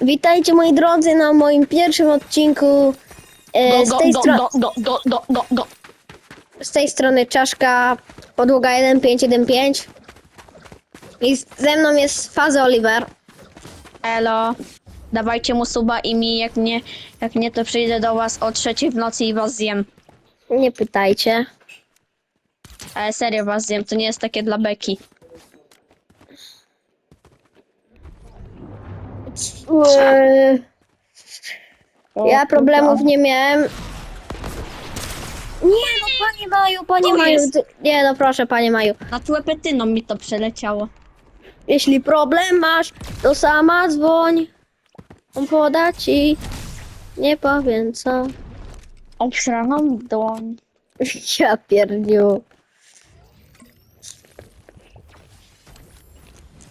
Witajcie moi drodzy na moim pierwszym odcinku. E, z, tej stro- z tej strony czaszka, podłoga 1515. I z- ze mną jest Fazy Oliver. Elo. Dawajcie mu suba i mi, jak nie, jak nie, to przyjdę do was o trzeciej w nocy i was zjem. Nie pytajcie. Ale serio was zjem, to nie jest takie dla beki. Eee, ja problemów nie miałem. Nie no, panie Maju, panie Maju. jest- ty- Nie no, proszę, panie Maju. Nad łepetyną mi to przeleciało. Jeśli problem masz, to sama dzwoń. On poda ci. Nie powiem co. Obsraną dłoń. Ja pierdziu.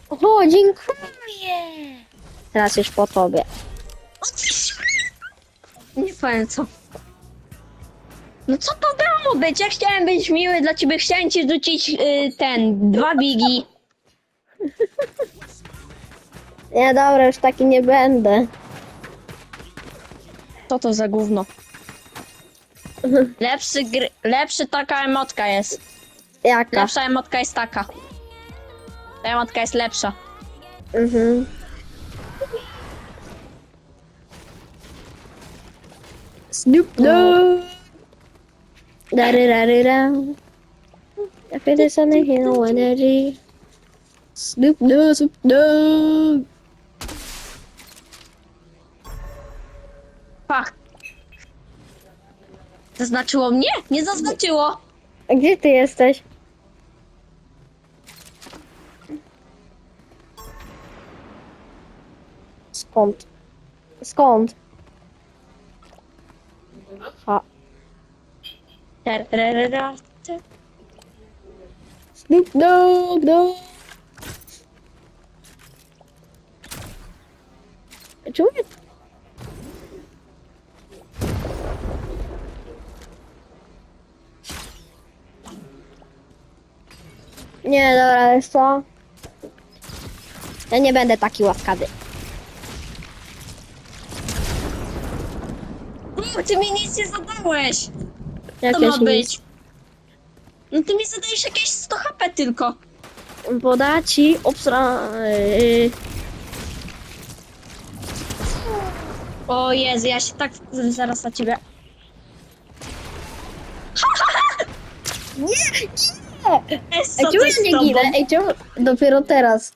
O, dziękuję. Teraz już po tobie. Nie powiem co. No co to miało być? Ja chciałem być miły dla ciebie, chciałem ci rzucić y, ten, dwa bigi. Nie, dobra, już taki nie będę. Co to za gówno? Lepszy, gry, lepszy taka emotka jest. Jaka? Lepsza emotka jest taka. Ta emotka jest lepsza. Mhm. Snoop Dogg. Dary, dary, da. I feel this on the hill energy. Snoop Dogg, Snoop Dogg. Fach. Zaznaczyło mnie? Nie zaznaczyło. A gdzie ty jesteś? Skąd? Skąd? Snoop Dogg, Dogg. Nie, dobra, jest co? Ja nie będę taki łaskawy. No, ty mi nic nie zadałeś. Jak to ja ma się być? No ty mi zadajesz jakieś 100 HP tylko. Poda ci obsra... Yy, O Jezu, ja się tak zaraz na ciebie. Nie, nie! Ej, czemu ja nie ginę? Ej, czemu dopiero teraz?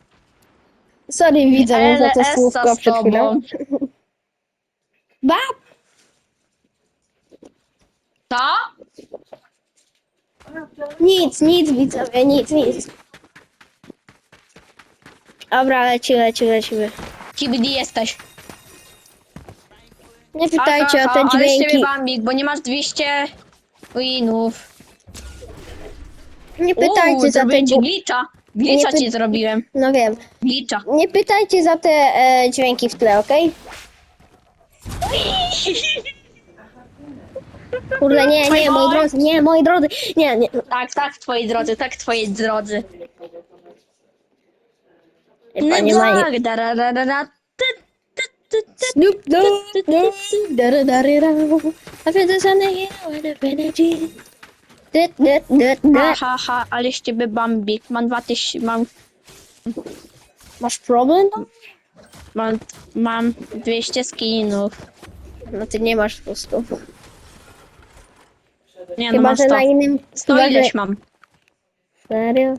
Sorry, widzę za to słówko przed chwilą. Bab! Co? Nic, nic, widzowie, nic, nic. Dobra, leci, leci, lecimy. Kibidi jesteś. Nie pytajcie o te Ale z ciebie dźwięki. bambik, bo nie masz 200 winów. Nie pytajcie za te zrobiłem ci dźwięki. Glitcha Nie ci py- zrobiłem. No wiem. Glitcha. Nie pytajcie za te e, dźwięki w tle, okej? Kurde, nie, nie, moi drodzy, nie, moi drodzy, nie, nie. Tak, tak, twoi drodzy, tak, twoi drodzy. Ej, Panie Maju. tak, dararara, ty, ty, ty, ty. Snoop Dogg, dara, dara, dara. I feel with the energy. Dit, dit, Ha, dit. ha, ha, ale z ciebie bambik. Mam 2000, mam, Masz problem? mam, mam 200 skinów. No ty nie masz po prostu. Nie no, Chyba, mam że 100. na innym... 100 chyba, ileś że... mam. Serio?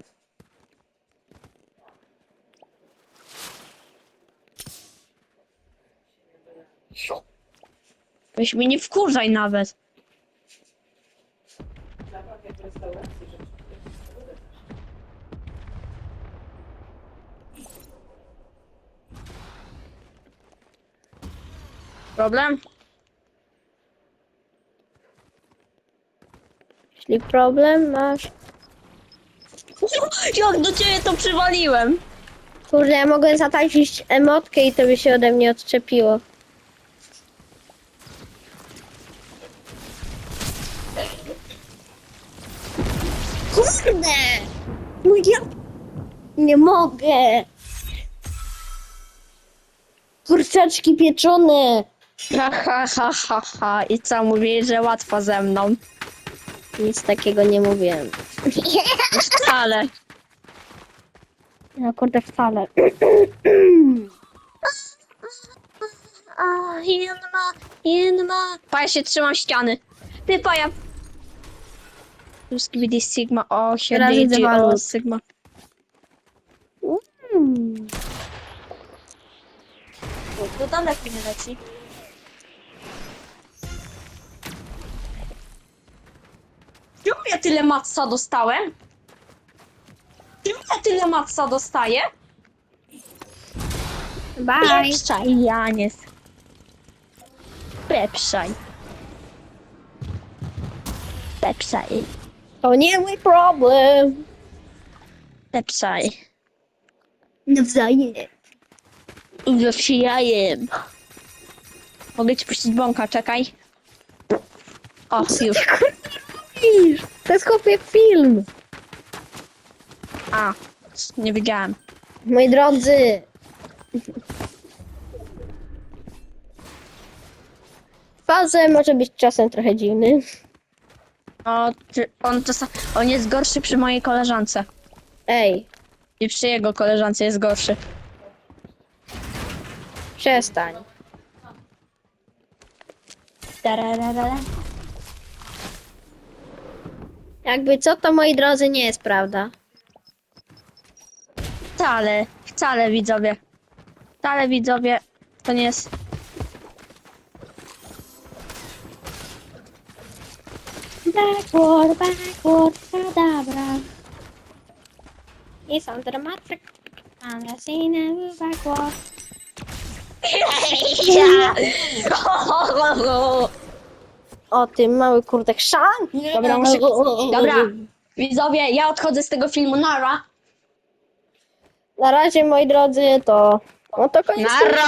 Weź mnie nie wkurzaj nawet. Problem? Jeśli problem masz... Jak do ciebie to przywaliłem? Kurde, ja mogłem zatańczyć emotkę i to by się ode mnie odczepiło. Kurde! No ja... Nie mogę! Kurczaczki pieczone. Ha, ha, ha, ha, ha. I co, mówili, że łatwo ze mną. Nic takiego nie mówiłem. Ale. No kurde, wcale. A, Inma, Inma. Pa, ja się trzymam ściany. Ty, pa, ja... Ruski widzi Sigma, o, się Teraz widzę DG, o, walut. Sigma. Mm. To daleko nie leci. Ja tyle matca dostałem? Czemu ja tyle matca dostaję? Bye. Peprzaj, Janies. Peprzaj. Peprzaj. To nie mój problem. Peprzaj. Nawzajem. Już jajem. Mogę ci puścić bąka, czekaj. O, już. Widzisz, To jest chłopie film. A, nie wiedziałem. Moi drodzy. Fazę może być czasem trochę dziwny. O, czy on, czasem, on jest gorszy przy mojej koleżance. Ej, I przy jego koleżance jest gorszy. przestań. Tararara. Jakby co to moi drodzy nie jest prawda. Wcale, wcale widzowie. Wcale widzowie, to nie jest... Backward, backward, kadabra. Jest under matrix. Under scene, backward. O, ty mały kurde chrzan. Dobra, muszę... Dobra, widzowie, ja odchodzę z tego filmu, nara. Na razie moi drodzy to... No to koniec. Nara.